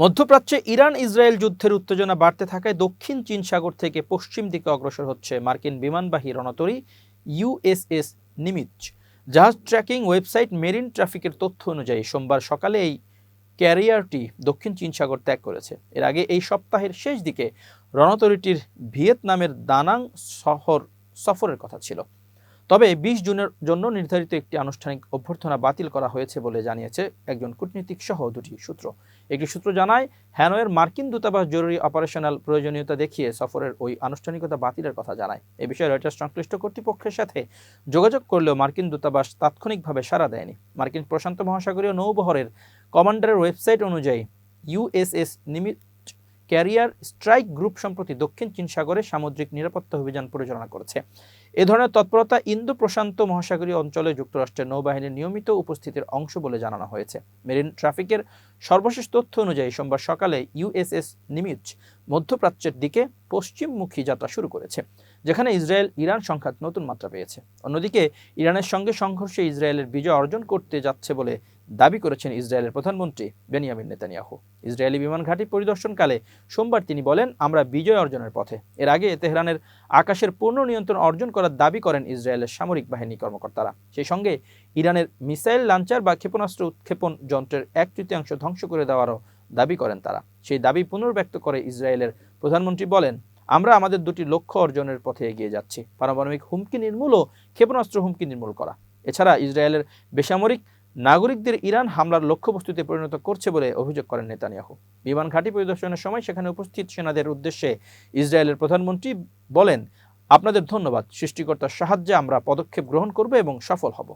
মধ্যপ্রাচ্যে Iran Israel যুদ্ধের উত্তেজনা বাড়তে থাকায় দক্ষিণ চীন সাগর থেকে পশ্চিম দিকে অগ্রসর হচ্ছে মার্কিন বিমানবাহী রণতরী ইউএসএস নিমিচ। জাহাজ ট্র্যাকিং ওয়েবসাইট মেরিন ট্রাফিকের তথ্য অনুযায়ী সোমবার সকালে এই ক্যারিয়ারটি দক্ষিণ চীন সাগর ত্যাগ করেছে। এর আগে এই সপ্তাহের শেষ দিকে রণতরীটির ভিয়েতনামের দানাং শহর সফরের কথা ছিল। তবে বিশ জুনের জন্য নির্ধারিত একটি আনুষ্ঠানিক অভ্যর্থনা বাতিল করা হয়েছে বলে জানিয়েছে একজন কূটনীতিক সহ দুটি সূত্র। একটি সূত্র জানায়, হ্যানয়ের মার্কিন দূতাবাস জরুরি অপারেশনাল প্রয়োজনীয়তা দেখিয়ে সফরের ওই আনুষ্ঠানিকতা বাতিলের কথা জানায়। এ বিষয়ে রয়টার্স সংশ্লিষ্ট কর্তৃপক্ষের সাথে যোগাযোগ করলেও মার্কিন দূতাবাস তাৎক্ষণিকভাবে সাড়া দেয়নি। মার্কিন প্রশান্ত মহাসাগরীয় নৌবহরের কমান্ডারের ওয়েবসাইট অনুযায়ী USS Nimitz carrier strike group সম্প্রতি দক্ষিণ চীন সাগরে সামুদ্রিক নিরাপত্তা অভিযান পরিচালনা করেছে। এ ধরনের তৎপরতা ইন্দো প্রশান্ত মহাসাগরীয় অঞ্চলে যুক্তরাষ্ট্রের নৌবাহিনীর নিয়মিত উপস্থিতির অংশ বলে জানানো হয়েছে। মেরিন ট্রাফিকের সর্বশেষ তথ্য অনুযায়ী সোমবার সকালে ইউএসএস নিমিচ মধ্যপ্রাচ্যের দিকে পশ্চিমমুখী যাত্রা শুরু করেছে, যেখানে ইসরায়েল ইরান সংঘাত নতুন মাত্রা পেয়েছে। অন্যদিকে ইরানের সঙ্গে সংঘর্ষে ইসরায়েলের বিজয় অর্জন করতে যাচ্ছে বলে দাবি করেছেন ইসরায়েলের প্রধানমন্ত্রী বেনিয়ামিন নেতানিয়াহু। ইসরায়েলি বিমান ঘাঁটি পরিদর্শনকালে সোমবার তিনি বলেন, আমরা বিজয় অর্জনের পথে। এর আগে তেহরানের আকাশের পূর্ণ নিয়ন্ত্রণ অর্জন করার দাবি করেন ইসরায়েলের সামরিক বাহিনী কর্মকর্তারা। সেই সঙ্গে ইরানের মিসাইল লাঞ্চার বা ক্ষেপণাস্ত্র উৎক্ষেপণ যন্ত্রের এক তৃতীয়াংশ ধ্বংস করে দেওয়ারও দাবি করেন তারা। সেই দাবি পুনর্ব্যক্ত করে ইসরায়েলের প্রধানমন্ত্রী বলেন, আমরা আমাদের দুটি লক্ষ্য অর্জনের পথে এগিয়ে যাচ্ছি। পারমাণবিক হুমকি নির্মূল ও ক্ষেপণাস্ত্র হুমকি নির্মূল করা। এছাড়া ইসরায়েলের বেসামরিক নাগরিকদের ইরান হামলার লক্ষ্যবস্তুতে পরিণত করছে বলে অভিযোগ করেন নেতানিয়াহু। বিমান ঘাঁটি পরিদর্শনের সময় সেখানে উপস্থিত সেনাদের উদ্দেশ্যে ইসরায়েলের প্রধানমন্ত্রী বলেন, আপনাদের ধন্যবাদ সৃষ্টিকর্তার সাহায্যে আমরা পদক্ষেপ গ্রহণ করব এবং সফল হব।